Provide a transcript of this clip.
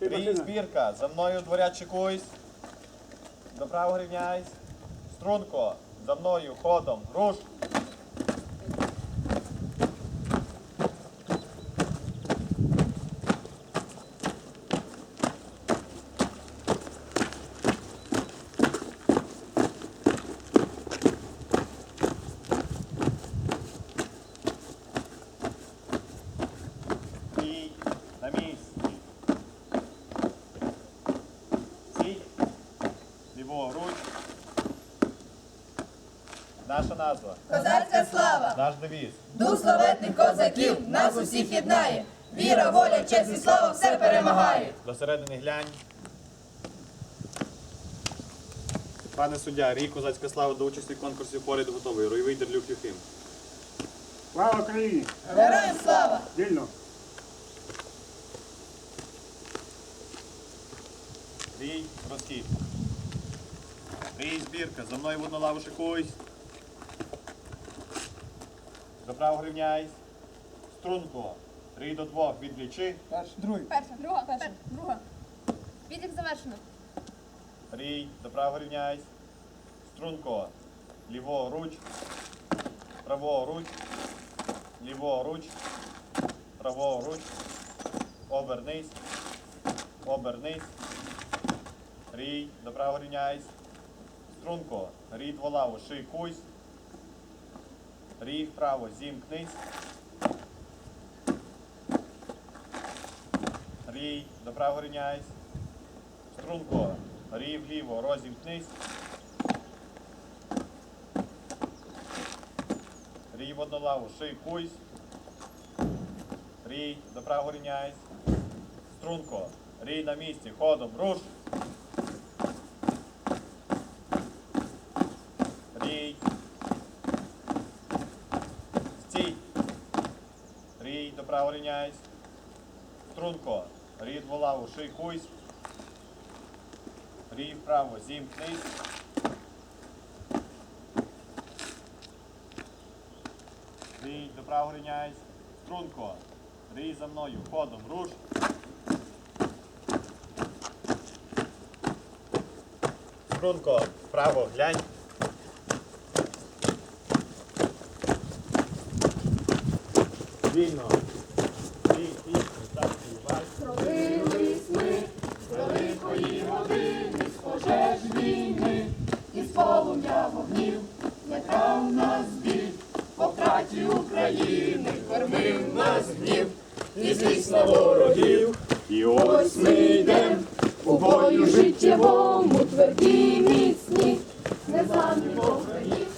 Рій збірка, за мною дворяд чекуйсь. До правого рівняйсь. Струнко, за мною ходом. Руш. І на місці. Сіть. Ліворуч. Наша назва. Козацька слава, Наш девіз. дух славетних козаків нас усіх єднає. Віра, воля, честь і слава все перемагає. До середини глянь. Пане суддя, рік козацька слава до участі в конкурсі поряд готовий. Ройовий Дерлюк Юхим. Слава Україні! Героям слава! Вільно! Рій, розхід. Рій, збірка. За мною в одну лаву шикуйсь. До правого рівняйсь. Струнко. Рій до двох. Відлічи. Перша, друга, перша, друга. Відлік завершено. Рій, до правого рівняйсь. Струнко. Ліворуч. Праворуч. Ліворуч. Праворуч. Обернись. Обернись. Рій, до правого рівняйсь. Струнко. Рій дволаву. Шикуйсь. Рій вправо. Зімкнись. Рій, до правого рівняйсь. Струнко, рій вліво, розімкнись. Рій в одну лаву, шийкуйсь. Рій, до правого рівняйсь. Струнко, рій на місці, ходом, руш. Рій. Стій. Рій, до правого рівняйсь. Струнко, рій в лаву, шийкуйсь. Рій вправо, зімкнись. Рій до правого рівняйсь. Струнко. Рій за мною. Ходом. Руш. Струнко. Вправо. Глянь. війна. Пробились великої години, з пожеж війни, і полум'я вогнів, летав нас біль, по втраті України, кормив нас гнів, і злість на ворогів. І ось ми йдем у бою життєвому, тверді міцні, незламні Україні.